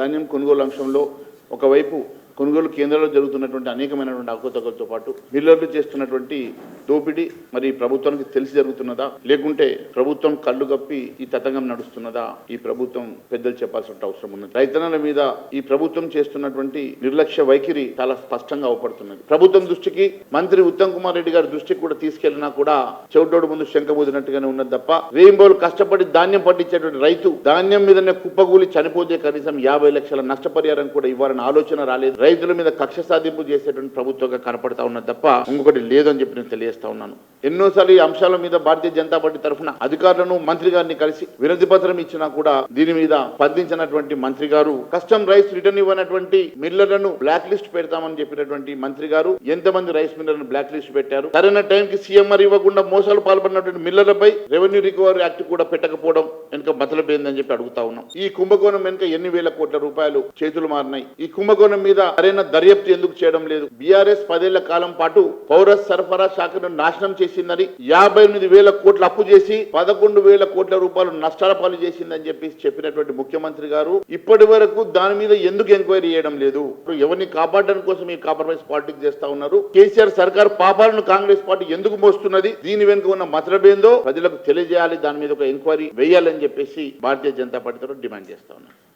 ధాన్యం కొనుగోలు అంశంలో ఒకవైపు కొనుగోలు కేంద్రాల్లో జరుగుతున్నటువంటి అనేకమైనటువంటి అవకతవకలతో పాటు మిల్లర్లు చేస్తున్నటువంటి దోపిడీ మరి ప్రభుత్వానికి తెలిసి జరుగుతున్నదా? లేకుంటే ప్రభుత్వం కళ్ళు కప్పి ఈ తతంగం నడుస్తున్నదా? ఈ ప్రభుత్వం పెద్దలు చెప్పాల్సిన అవసరం ఉన్నది. రైతన్నల మీద ఈ ప్రభుత్వం చేస్తున్నటువంటి నిర్లక్ష్య వైఖరి చాలా స్పష్టంగా అవపడుతున్నది. ప్రభుత్వం దృష్టికి మంత్రి ఉత్తమ్ కుమార్ రెడ్డి గారి దృష్టికి కూడా తీసుకెళ్ళినా కూడా చెవిటోడు ముందు శంకబోదినట్టుగానే ఉన్నది తప్ప వేయింబోలు కష్టపడి ధాన్యం పండించేటువంటి రైతు ధాన్యం మీదనే కుప్పగూలి చనిపోతే కనీసం యాభై లక్షల నష్టపరిహారం కూడా ఇవ్వాలని ఆలోచన రాలేదు. రైతుల మీద కక్ష సాధింపు చేసేటువంటి ప్రభుత్వంగా కనపడతా ఉన్నది తప్ప ఇంకొకటి లేదని చెప్పి నేను తెలియజేస్తా ఉన్నాను. ఎన్నోసార్లు ఈ అంశాల మీద భారతీయ జనతా పార్టీ తరఫున అధికారులను మంత్రి గారిని కలిసి వినతి పత్రం ఇచ్చినా కూడా దీని మీద స్పందించినటువంటి మంత్రి గారు కస్టమ్ రైస్ రిటర్న్ ఇవ్వనటువంటి మిల్లర్లను బ్లాక్ లిస్ట్ పెడతామని చెప్పినటువంటి మంత్రి గారు ఎంతమంది రైస్ మిల్లర్లను బ్లాక్ లిస్ట్ పెట్టారు? సరైన టైంకి సీఎంఆర్ ఇవ్వకుండా మోసాలు పాల్పడినటువంటి మిల్లర్లపై రెవెన్యూ రికవరీ యాక్ట్ కూడా పెట్టకపోవడం వెనుక మతలపోయిందని చెప్పి అడుగుతా ఉన్నాం. ఈ కుంభకోణం వెనుక ఎన్ని వేల కోట్ల రూపాయలు చేతులు మారినాయి? ఈ కుంభకోణం మీద సరైన దర్యాప్తు ఎందుకు చేయడం లేదు? బీఆర్ఎస్ పదేళ్ళ కాలం పాటు పౌర సరఫరా శాఖను నాశనం చేసి చేసిందని యాభై ఎనిమిది వేల కోట్ల అప్పు చేసి పదకొండు వేల కోట్ల రూపాయలు నష్టాల పాలు చేసిందని చెప్పి చెప్పినటువంటి ముఖ్యమంత్రి గారు ఇప్పటి వరకు దాని మీద ఎందుకు ఎంక్వైరీ చేయడం లేదు? ఎవరిని కాపాడడం కోసం ఈ కాంప్రమైజ్ పాలిటిక్స్ చేస్తా ఉన్నారు? కేసీఆర్ సర్కార్ పాపాలను కాంగ్రెస్ పార్టీ ఎందుకు మోస్తున్నది? దీని వెనుక ఉన్న మతలబేందో ప్రజలకు తెలియజేయాలి దాని మీద ఒక ఎంక్వైరీ వేయాలని చెప్పేసి భారతీయ జనతా పార్టీ తరఫున డిమాండ్ చేస్తా ఉన్నారు